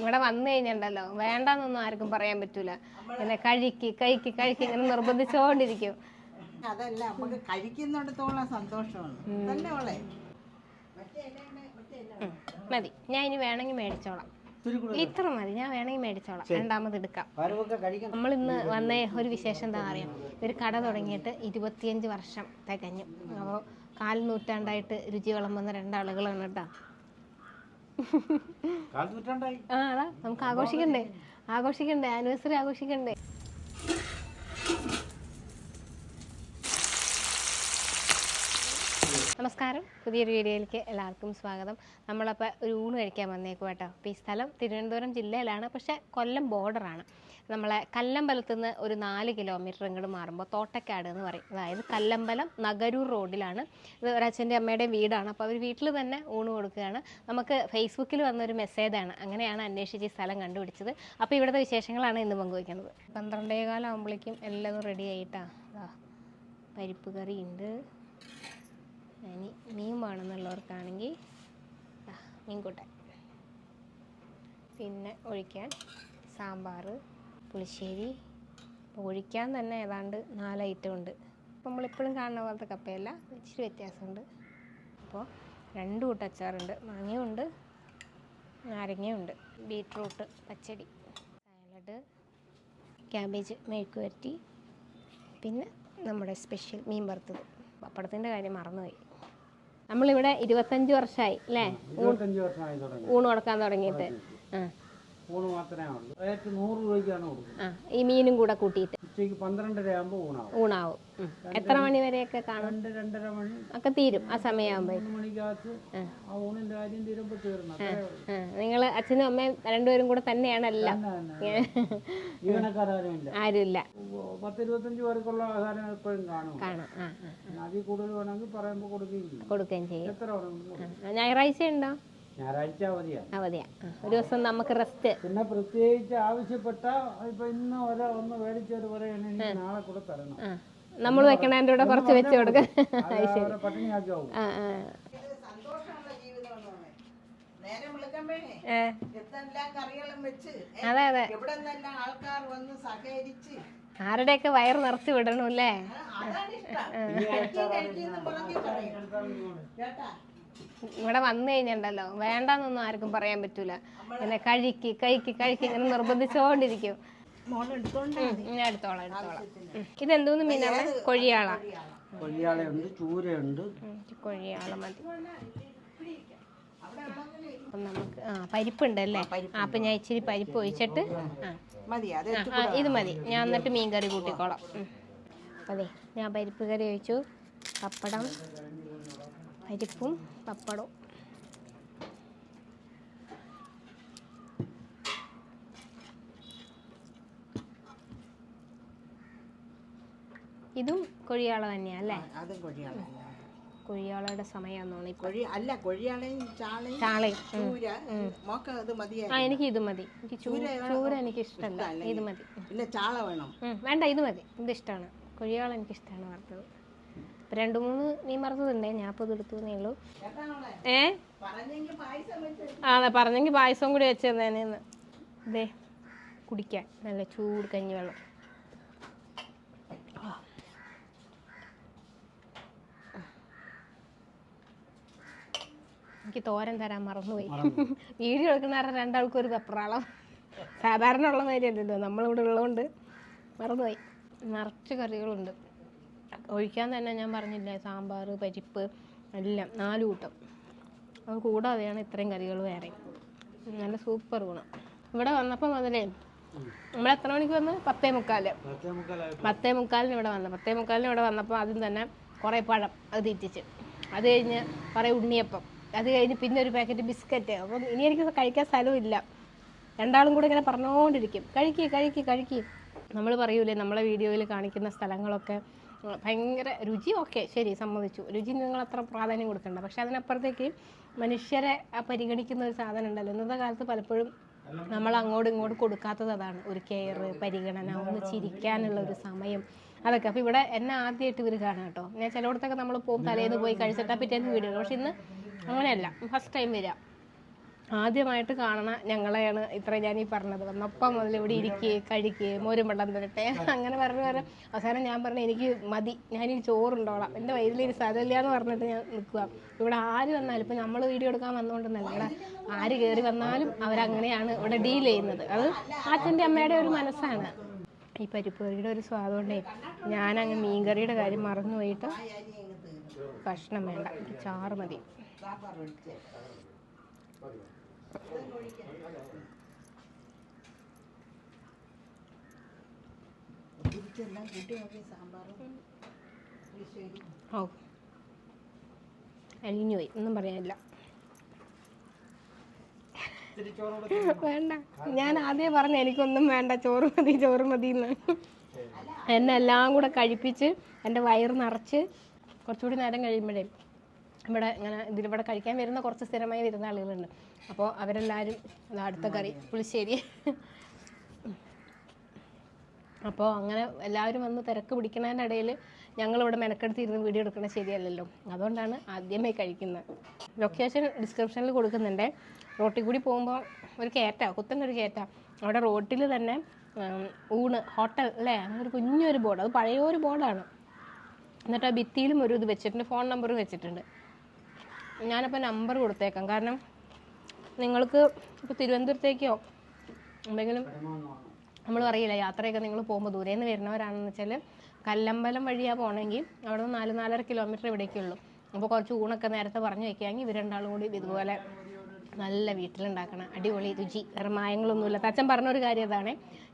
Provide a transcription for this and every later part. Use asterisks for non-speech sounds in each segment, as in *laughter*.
ഇവിടെ വന്നു കഴിഞ്ഞിട്ടുണ്ടല്ലോ. വേണ്ടെന്നൊന്നും ആർക്കും പറയാൻ പറ്റൂല. പിന്നെ കഴിക്ക് കഴിക്ക് കഴിക്ക് ഇങ്ങനെ നിർബന്ധിച്ചുകൊണ്ടിരിക്കും അതല്ല നമുക്ക് കഴിക്കുന്നിടത്തോളം സന്തോഷമാണ്. മതി. ഞാൻ ഇനി വേണമെങ്കിൽ മേടിച്ചോളാം. ഇത്ര മതി. ഞാൻ വേണമെങ്കിൽ മേടിച്ചോളാം. രണ്ടാമത് എടുക്കാം. നമ്മൾ ഇന്ന് വന്ന ഒരു വിശേഷം എന്താ അറിയാം? ഒരു കട തുടങ്ങിയിട്ട് ഇരുപത്തിയഞ്ച് വർഷം തികഞ്ഞു. അപ്പോൾ കാൽ നൂറ്റാണ്ടായിട്ട് രുചി വിളമ്പുന്ന രണ്ടാളുകളാണ് കേട്ടോ. കാലത്ത് നൂറ്റാണ്ടായി ആ നമുക്ക് ആഘോഷിക്കണ്ടേ? ആഘോഷിക്കണ്ടേ? ആനിവേഴ്സറി ആഘോഷിക്കണ്ടേ? നമസ്കാരം. പുതിയൊരു വീഡിയോയിലേക്ക് എല്ലാവർക്കും സ്വാഗതം. നമ്മളപ്പോൾ ഒരു ഊണ് കഴിക്കാൻ വന്നേക്കും കേട്ടോ അപ്പോൾ ഈ സ്ഥലം തിരുവനന്തപുരം ജില്ലയിലാണ്. പക്ഷേ കൊല്ലം ബോർഡറാണ് നമ്മളെ കല്ലമ്പലത്തു നിന്ന് ഒരു നാല് കിലോമീറ്റർ ഇങ്ങോട്ട് മാറുമ്പോൾ തോട്ടക്കാട് എന്ന് പറയും. അതായത് കല്ലമ്പലം നഗരൂർ റോഡിലാണ്. ഇത് ഒരച്ഛന്റെ അമ്മയുടെ വീടാണ്. അപ്പോൾ അവർ വീട്ടിൽ തന്നെ ഊണ് കൊടുക്കുകയാണ്. നമുക്ക് ഫേസ്ബുക്കിൽ വന്നൊരു മെസ്സേജാണ് അങ്ങനെയാണ് അന്വേഷിച്ച് ഈ സ്ഥലം കണ്ടുപിടിച്ചത്. അപ്പോൾ ഇവിടുത്തെ വിശേഷങ്ങളാണ് ഇന്ന് പങ്കുവയ്ക്കുന്നത്. പന്ത്രണ്ടേ കാലം ആകുമ്പോഴേക്കും എല്ലാം റെഡി ആയിട്ടാ. ദാ പരിപ്പ് കറി ഉണ്ട് ഇനി മീൻ വേണമെന്നുള്ളവർക്കാണെങ്കിൽ മീൻകൂട്ടൻ പിന്നെ ഒഴിക്കാൻ സാമ്പാർ പുളിശ്ശേരി ഒഴിക്കാൻ തന്നെ ഏതാണ്ട് നാല് ഐറ്റം ഉണ്ട്. അപ്പോൾ നമ്മളിപ്പോഴും കാണുന്ന പോലത്തെ കപ്പയല്ല ഇച്ചിരി വ്യത്യാസമുണ്ട്. അപ്പോൾ രണ്ട് കൂട്ടം അച്ചാറുണ്ട്. മാങ്ങയുണ്ട് നാരങ്ങയുണ്ട് ബീട്രൂട്ട് പച്ചടി സാലഡ് ക്യാബേജ് മെഴുക്ക് വരട്ടി പിന്നെ നമ്മുടെ സ്പെഷ്യൽ മീൻ വറുത്തത്. പപ്പടത്തിന്റെ കാര്യം മറന്നുപോയി. നമ്മളിവിടെ ഇരുപത്തഞ്ച് വർഷമായി അല്ലേ ഊണ് കൊടുക്കാൻ തുടങ്ങിയിട്ട്. ആ. ഊണ് മാത്രമേ ഉള്ളൂ റേറ്റ് നൂറ് രൂപയ്ക്കാണ് കൊടുക്കുന്നത്. ആ ഈ മീനും കൂടെ കൂട്ടിയിട്ട്. ഉച്ചയ്ക്ക് പന്ത്രണ്ടര ആകുമ്പോൾ ഊണാവും. ഊണാവും. ഉം. എത്ര മണി വരെയൊക്കെ കാണും? രണ്ട് രണ്ടര മണി. ഒക്കെ തീരും ആ സമയമാകുമ്പോൾ മൂന്ന് മണിക്കകത്ത് ആ. ഊണിന്റെ കാര്യം തീരുമ്പോൾ തീർന്നു. അത്രേ ഉള്ളൂ. നിങ്ങൾ അച്ഛനും അമ്മയും രണ്ടുപേരും കൂടെ തന്നെയാണ് എല്ലാം. തന്നെ, തന്നെ. ജീവനക്കാരും ഇല്ല ആരുമില്ല. പത്ത് ഇരുപത്തഞ്ച് പേർക്കുള്ള ആഹാരം എപ്പോഴും കാണും. കാണാം. ആ ആ. അതിൽ കൂടുതൽ വേണമെങ്കിൽ പറയുമ്പോൾ കൊടുക്കുകയും ചെയ്യും. കൊടുക്കുകയും ചെയ്യും. എത്ര വേണമെങ്കിലും കൊടുക്കും. ആ, ഞായറാഴ്ച ഉണ്ടോ ഞായറാഴ്ച അവധിയാ. ഒരു ദിവസം നമുക്ക് റെസ്റ്റ് പിന്നെ പ്രത്യേകിച്ച് ആവശ്യപ്പെട്ട ഇപ്പൊ ഇന്ന് ഒരാ ഒന്ന് മേടിച്ചത് പറയുകയാണെങ്കിൽ നാളെ കൂടെ തരണം. നമ്മൾ വെക്കണതിന്റെ കൂടെ കുറച്ച് വെച്ച് അതെ അതെ ആരുടെയൊക്കെ വയറ് നിറച്ച് വിടണം ഇവിടെ വന്നു കഴിഞ്ഞിട്ടുണ്ടല്ലോ. വേണ്ടെന്നൊന്നും ആർക്കും പറയാൻ പറ്റൂല. പിന്നെ കഴിക്ക് കഴിക്ക് കഴിക്ക് ഇങ്ങനെ നിർബന്ധിച്ചോണ്ടിരിക്കും. ഞാൻ എടുത്തോളാം എടുത്തോളാം. ഇതെന്തോന്ന് മീനാണ് കൊഴിയാള? കൊഴിയാളുണ്ട് ചൂരയുണ്ട്. കൊഴിയാള മതി. അപ്പം നമുക്ക് ആ പരിപ്പുണ്ട്. അല്ലേ അപ്പൊ ഞാൻ ഇച്ചിരി പരിപ്പ് ഒഴിച്ചിട്ട് ആ ഇത് മതി. ഞാൻ എന്നിട്ട് മീൻ കറി കൂട്ടിക്കോളാം അതെ ഞാൻ പരിപ്പ് കറി ഒഴിച്ചു. പപ്പടം. പരിപ്പും പപ്പടവും. ഇതും കൊഴിയാള തന്നെയാ അല്ലേ? അതും കൊഴിയാള കൊഴിയാളയുടെ സമയമാണെന്നാണ് കൊഴി അല്ല കൊഴിയാളയും ചാളയും ചാളയും. ചൂര മോക്ക് അത് മതിയായി ആ എനിക്ക് ഇത് മതി. എനിക്ക് ചൂര ചൂര എനിക്ക് ഇഷ്ടമല്ല ഇത് മതി. പിന്നെ ചാള വേണം. വേണ്ട ഇത് മതി. ഇത് ഇഷ്ടമാണ്. കൊഴിയാള എനിക്ക് ഇഷ്ടമാണ് വറുത്തത്. ഇപ്പം രണ്ട് മൂന്ന് മീൻ വറുത്തതുണ്ടേ ഞാൻ അപ്പോൾ ഇത് എടുത്തു എന്നേ ഉള്ളൂ. ഏ? ആ പറഞ്ഞെങ്കിൽ പായസം കൂടി വെച്ച് തന്നേന്ന് കുടിക്കാൻ. നല്ല ചൂട് കഞ്ഞി വെള്ളം. എനിക്ക് തോരൻ തരാൻ മറന്നുപോയി. വീഡിയോ എടുക്കുന്ന രണ്ടാൾക്കും ഒരു വെപ്രാളം. സാധാരണ ഉള്ള കാര്യമല്ലല്ലോ നമ്മളിവിടെ ഉള്ളതുകൊണ്ട് മറന്നുപോയി. നിറച്ച് കറികളുണ്ട്. ഒഴിക്കാൻ തന്നെ ഞാൻ പറഞ്ഞില്ലേ സാമ്പാർ പരിപ്പ് എല്ലാം നാല് കൂട്ടം. അത് കൂടാതെയാണ് ഇത്രയും കറികൾ വേറെ. നല്ല സൂപ്പർ ഗുണം. ഇവിടെ വന്നപ്പോൾ മുതലേ നമ്മൾ എത്ര മണിക്ക് വന്ന്? പത്തേ മുക്കാൽ. പത്തേ മുക്കാലിന് ഇവിടെ വന്നു. പത്തേ മുക്കാലിന് ഇവിടെ വന്നപ്പോൾ ആദ്യം തന്നെ കുറേ പഴം അത് തീറ്റിച്ച്. അത് കഴിഞ്ഞ് കുറേ ഉണ്ണിയപ്പം. അത് കഴിഞ്ഞ് പിന്നെ ഒരു പാക്കറ്റ് ബിസ്ക്കറ്റ്. അപ്പം ഇനി എനിക്ക് കഴിക്കാൻ സ്ഥലമില്ല രണ്ടാളും കൂടെ ഇങ്ങനെ പറഞ്ഞുകൊണ്ടിരിക്കും കഴിക്കുക കഴിക്കുക കഴിക്കുക നമ്മൾ പറയൂലേ നമ്മളെ വീഡിയോയിൽ കാണിക്കുന്ന സ്ഥലങ്ങളൊക്കെ ഭയങ്കര രുചി ഓക്കെ ശരി സമ്മതിച്ചു. രുചി നിങ്ങൾ അത്ര പ്രാധാന്യം കൊടുക്കണ്ട. പക്ഷെ അതിനപ്പുറത്തേക്ക് മനുഷ്യരെ പരിഗണിക്കുന്ന ഒരു സാധനം ഉണ്ടല്ലോ. ഇന്നത്തെ കാലത്ത് പലപ്പോഴും നമ്മൾ അങ്ങോട്ടും ഇങ്ങോട്ടും കൊടുക്കാത്തത് അതാണ്. ഒരു കെയർ പരിഗണന ഒന്ന് ചിരിക്കാനുള്ള ഒരു സമയം അതൊക്കെ. അപ്പോൾ ഇവിടെ എന്നെ ആദ്യമായിട്ട് ഇവർ കാണാം കേട്ടോ. ഞാൻ ചിലയിടത്തൊക്കെ നമ്മൾ പോകും തലേന്ന് പോയി കഴിച്ചിട്ടാ പിറ്റേന്ന് വീടുകൾ പക്ഷെ ഇന്ന് അങ്ങനെയല്ല. ഫസ്റ്റ് ടൈം വരിക. ആദ്യമായിട്ട് കാണണ ഞങ്ങളെയാണ് ഇത്ര ഞാൻ ഈ പറഞ്ഞത്. വന്നപ്പം മുതൽ ഇവിടെ ഇരിക്കുക കഴിക്കുക മോരും വെള്ളം തരട്ടെ അങ്ങനെ പറഞ്ഞു പറഞ്ഞു. അവസാനം ഞാൻ പറഞ്ഞു എനിക്ക് മതി. ഞാൻ ഞാനീ ചോറുണ്ടോളാം എന്റെ വയറ്റിലൊരു സ്ഥലമില്ല എന്ന് പറഞ്ഞിട്ട് ഞാൻ നിൽക്കുക ഇവിടെ ആര് വന്നാലും ഇപ്പം നമ്മൾ വീഡിയോ എടുക്കാൻ വന്നുകൊണ്ടെന്നല്ല ഇവിടെ ആര് കയറി വന്നാലും അവരങ്ങനെയാണ് ഇവിടെ ഡീൽ ചെയ്യുന്നത്. അത് അച്ഛന്റെ അമ്മയുടെ ഒരു മനസ്സാണ്. ഈ പരിപ്പുകറിയുടെ ഒരു സ്വാദം കൊണ്ടേ ഞാനങ്ങ് മീൻകറിയുടെ കാര്യം മറന്നു പോയിട്ട് കഷ്ണം വേണ്ട. ചാറ് മതി. തിരിച്ചെല്ലാം ഒന്നും പറയാനില്ല. വേണ്ട. ഞാൻ ആദ്യം പറഞ്ഞ എനിക്കൊന്നും വേണ്ട. ചോറ് മതി ചോറ് മതി എന്ന്. എന്നെ എല്ലാം കൂടെ കഴിപ്പിച്ച് എന്റെ വയറ് നിറച്ച് കുറച്ചുകൂടി നേരം കഴിയുമ്പോഴേ ഇവിടെ ഇങ്ങനെ ഇതിലിവിടെ കഴിക്കാൻ വരുന്ന കുറച്ച് സ്ഥിരമായി വരുന്ന ആളുകളുണ്ട്. അപ്പോൾ അവരെല്ലാവരും അടുത്ത കറി പുളിശ്ശേരി. അപ്പോൾ അങ്ങനെ എല്ലാവരും വന്ന് തിരക്ക് പിടിക്കുന്നതിന്റെ ഇടയിൽ ഞങ്ങളിവിടെ മെനക്കെടുത്തിരുന്ന് വീഡിയോ എടുക്കുന്ന ശരിയല്ലല്ലോ. അതുകൊണ്ടാണ് ആദ്യമേ കഴിക്കുന്നത്. ലൊക്കേഷൻ ഡിസ്ക്രിപ്ഷനിൽ കൊടുക്കുന്നുണ്ട്. റോട്ടിൽ കൂടി പോകുമ്പോൾ ഒരു കയറ്റ ഒരു കയറ്റ അവിടെ റോട്ടിൽ തന്നെ ഊണ് ഹോട്ടൽ അല്ലേ? അങ്ങനെ ഒരു കുഞ്ഞൊരു ബോർഡ് അത് പഴയ ഒരു ബോർഡാണ് എന്നിട്ട് ആ ഭിത്തിയിലും ഒരു ഇത് വെച്ചിട്ടുണ്ട് ഫോൺ നമ്പർ വെച്ചിട്ടുണ്ട്. ഞാനപ്പോൾ നമ്പർ കൊടുത്തേക്കാം. കാരണം നിങ്ങൾക്ക് ഇപ്പോൾ തിരുവനന്തപുരത്തേക്കോ എന്തെങ്കിലും നമ്മൾ പറയില്ല യാത്രയൊക്കെ നിങ്ങൾ പോകുമ്പോൾ ദൂരെ നിന്ന് വരുന്നവരാണെന്ന് വെച്ചാൽ കല്ലമ്പലം വഴിയാണ് പോകണമെങ്കിൽ അവിടെ നിന്ന് നാല് നാലര കിലോമീറ്റർ ഇവിടേക്കുള്ളൂ. അപ്പോൾ കുറച്ച് ഊണൊക്കെ നേരത്തെ പറഞ്ഞു വെക്കുകയാണെങ്കിൽ ഇവർ രണ്ടാളും കൂടി ഇതുപോലെ നല്ല വീട്ടിലുണ്ടാക്കണം അടിപൊളി രുചി. വേറെ മായങ്ങളൊന്നുമില്ല. തച്ചൻ പറഞ്ഞൊരു കാര്യം അതാണ്.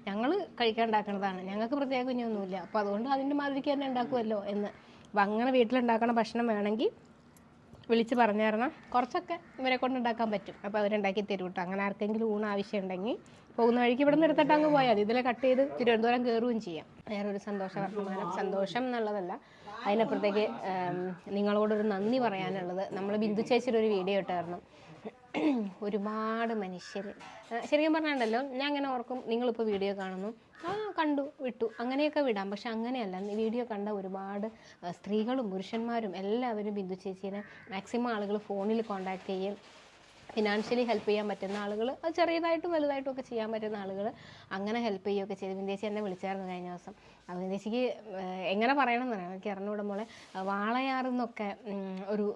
ഞങ്ങൾ കഴിക്കാൻ ഉണ്ടാക്കുന്നതാണ് ഞങ്ങൾക്ക് പ്രത്യേക കുഞ്ഞൊന്നുമില്ല. അപ്പോൾ അതുകൊണ്ട് അതിന്റെ മാതിരിക്ക് തന്നെ ഉണ്ടാക്കുമല്ലോ എന്ന്. അപ്പം അങ്ങനെ വീട്ടിലുണ്ടാക്കണ ഭക്ഷണം വേണമെങ്കിൽ വിളിച്ച് പറഞ്ഞു തരണം കുറച്ചൊക്കെ ഇവരെ കൊണ്ടുണ്ടാക്കാൻ പറ്റും. അപ്പോൾ അവരുണ്ടാക്കി തരും കേട്ടോ അങ്ങനെ ആർക്കെങ്കിലും ഊണ് ആവശ്യമുണ്ടെങ്കിൽ പോകുന്ന വഴിക്ക് ഇവിടെ നിന്ന് എടുത്തിട്ട് അങ്ങ് പോയാൽ മതി. ഇതിലെ കട്ട് ചെയ്ത് തിരുവനന്തപുരം കയറുകയും ചെയ്യാം. വേറൊരു സന്തോഷ വർത്തമാനം. സന്തോഷം എന്നുള്ളതല്ല. അതിനപ്പുറത്തേക്ക് നിങ്ങളോടൊരു നന്ദി പറയാനുള്ളത്. നമ്മൾ ബിന്ദു ചേച്ചിയുടെ ഒരു വീഡിയോ ഇട്ടായിരുന്നു. ഒരുപാട് മനുഷ്യർ ശരിക്കും പറഞ്ഞാണ്ടല്ലോ ഞാൻ അങ്ങനെ ഓർക്കും നിങ്ങളിപ്പോൾ വീഡിയോ കാണുന്നു. ആ കണ്ടു വിട്ടു. അങ്ങനെയൊക്കെ വിടാം. പക്ഷെ അങ്ങനെയല്ല. വീഡിയോ കണ്ട ഒരുപാട് സ്ത്രീകളും പുരുഷന്മാരും എല്ലാവരും ബിന്ദു ചേച്ചീനെ മാക്സിമം ആളുകൾ ഫോണിൽ കോൺടാക്ട് ചെയ്യും. ഫിനാൻഷ്യലി ഹെൽപ്പ് ചെയ്യാൻ പറ്റുന്ന ആളുകൾ അത് ചെറിയതായിട്ടും വലുതായിട്ടും ഒക്കെ ചെയ്യാൻ പറ്റുന്ന ആളുകൾ അങ്ങനെ ഹെൽപ്പ് ചെയ്യുകയൊക്കെ ചെയ്തു. ചേച്ചി എന്നെ വിളിച്ചായിരുന്നു കഴിഞ്ഞ ദിവസം. അപ്പോൾ ചേച്ചിക്ക് എങ്ങനെ പറയണം എന്നറിയാം? എനിക്ക് അറിഞ്ഞൂടെ മോളെ. വാളയാറിൽ നിന്നൊക്കെ ഒരു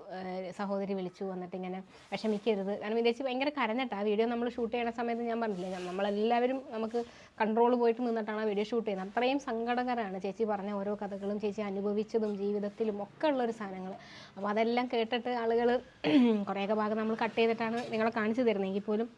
സഹോദരി വിളിച്ചു വന്നിട്ട് ഇങ്ങനെ വിഷമിക്കരുത്. കാരണം വിദേശി ഭയങ്കര കരഞ്ഞിട്ട്. ആ വീഡിയോ നമ്മൾ ഷൂട്ട് ചെയ്യണ സമയത്ത് ഞാൻ പറഞ്ഞില്ലേ നമ്മളെല്ലാവരും നമുക്ക് കൺട്രോൾ പോയിട്ട് നിന്നിട്ടാണ് ആ വീഡിയോ ഷൂട്ട് ചെയ്യുന്നത്. അത്രയും സങ്കടകരമാണ് ചേച്ചി പറഞ്ഞ ഓരോ കഥകളും ചേച്ചി അനുഭവിച്ചതും ജീവിതത്തിലും ഒക്കെ ഉള്ളൊരു സാധനങ്ങൾ അപ്പോൾ അതെല്ലാം കേട്ടിട്ട് ആളുകൾ *clears throat* കുറേയൊക്കെ ഭാഗം നമ്മൾ കട്ട് ചെയ്തിട്ടാണ് നിങ്ങളെ കാണിച്ചു തരുന്നതെങ്കിൽ പോലും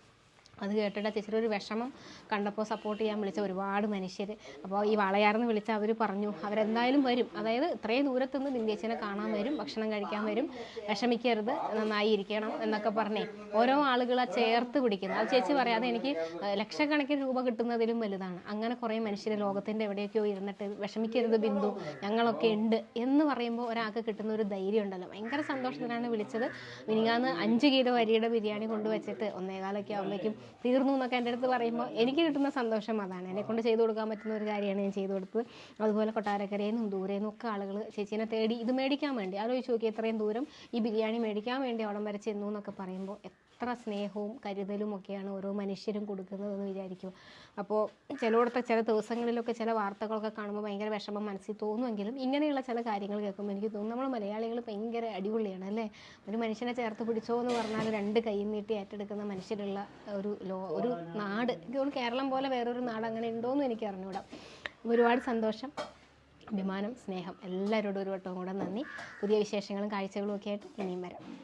അത് കേട്ടിട്ട് ചേച്ചിയുടെ ഒരു വിഷമം കണ്ടപ്പോൾ സപ്പോർട്ട് ചെയ്യാൻ വിളിച്ച ഒരുപാട് മനുഷ്യർ. അപ്പോൾ ഈ വളയാർന്ന് വിളിച്ച അവർ പറഞ്ഞു അവരെന്തായാലും വരും. അതായത് ഇത്രയും ദൂരത്തുനിന്ന് ബിന്ദേച്ചിനെ കാണാൻ വരും ഭക്ഷണം കഴിക്കാൻ വരും. വിഷമിക്കരുത് നന്നായി ഇരിക്കണം എന്നൊക്കെ പറഞ്ഞേ. ഓരോ ആളുകളെ ചേർത്ത് പിടിക്കുന്നത് അത് ചേച്ചി പറയാതെ എനിക്ക് ലക്ഷക്കണക്കിന് രൂപ കിട്ടുന്നതിലും വലുതാണ്. അങ്ങനെ കുറേ മനുഷ്യർ ലോകത്തിന്റെ എവിടെയൊക്കെയോ ഇരുന്നിട്ട് വിഷമിക്കരുത് ബിന്ദു ഞങ്ങളൊക്കെ ഉണ്ട് എന്ന് പറയുമ്പോൾ ഒരാൾക്ക് കിട്ടുന്ന ഒരു ധൈര്യം ഉണ്ടല്ലോ. ഭയങ്കര സന്തോഷത്തിലാണ് വിളിച്ചത്. മിനിങ്ങാന്ന് അഞ്ച് കിലോ അരിയുടെ ബിരിയാണി കൊണ്ടുവച്ചിട്ട് ഒന്നേകാലൊക്കെ ആകുമ്പോഴേക്കും തീർന്നു എന്നൊക്കെ എന്റെ അടുത്ത് പറയുമ്പോൾ എനിക്ക് കിട്ടുന്ന സന്തോഷം അതാണ്. എന്നെ കൊണ്ട് ചെയ്തു കൊടുക്കാൻ പറ്റുന്ന ഒരു കാര്യമാണ് ഞാൻ ചെയ്തു കൊടുത്തത്. അതുപോലെ കൊട്ടാരക്കരയിൽ നിന്നും ദൂരെ നിന്നും ഒക്കെ ആളുകൾ ചേച്ചീനെ തേടി ഇത് മേടിക്കാൻ വേണ്ടി ആലോചിച്ച് നോക്കി ഇത്രയും ദൂരം ഈ ബിരിയാണി മേടിക്കാൻ വേണ്ടി അവിടം വരെ ചെന്നു എന്നൊക്കെ പറയുമ്പോൾ എത്ര സ്നേഹവും കരുതലും ഒക്കെയാണ് ഓരോ മനുഷ്യരും കൊടുക്കുന്നതെന്ന് വിചാരിക്കും അപ്പോൾ ചിലയിടത്തെ ചില ദിവസങ്ങളിലൊക്കെ ചില വാർത്തകളൊക്കെ കാണുമ്പോൾ ഭയങ്കര വിഷമം മനസ്സിൽ തോന്നുമെങ്കിലും ഇങ്ങനെയുള്ള ചില കാര്യങ്ങൾ കേൾക്കുമ്പോൾ എനിക്ക് തോന്നുന്നു നമ്മൾ മലയാളികൾ ഭയങ്കര അടിപൊളിയാണ് അല്ലേ? ഒരു മനുഷ്യനെ ചേർത്ത് പിടിച്ചോ എന്ന് പറഞ്ഞാൽ രണ്ട് കൈ നീട്ടി ഏറ്റെടുക്കുന്ന മനുഷ്യരുള്ള ഒരു ഒരു നാട്. എനിക്ക് തോന്നുന്നു കേരളം പോലെ വേറൊരു നാട് അങ്ങനെ ഉണ്ടോയെന്ന് എനിക്ക് അറിഞ്ഞൂടാ. ഒരുപാട് സന്തോഷം അഭിമാനം സ്നേഹം. എല്ലാവരോടും ഒരു വട്ടവും കൂടെ നന്ദി. പുതിയ വിശേഷങ്ങളും കാഴ്ചകളും ഒക്കെ ആയിട്ട് ഇനിയും വരാം.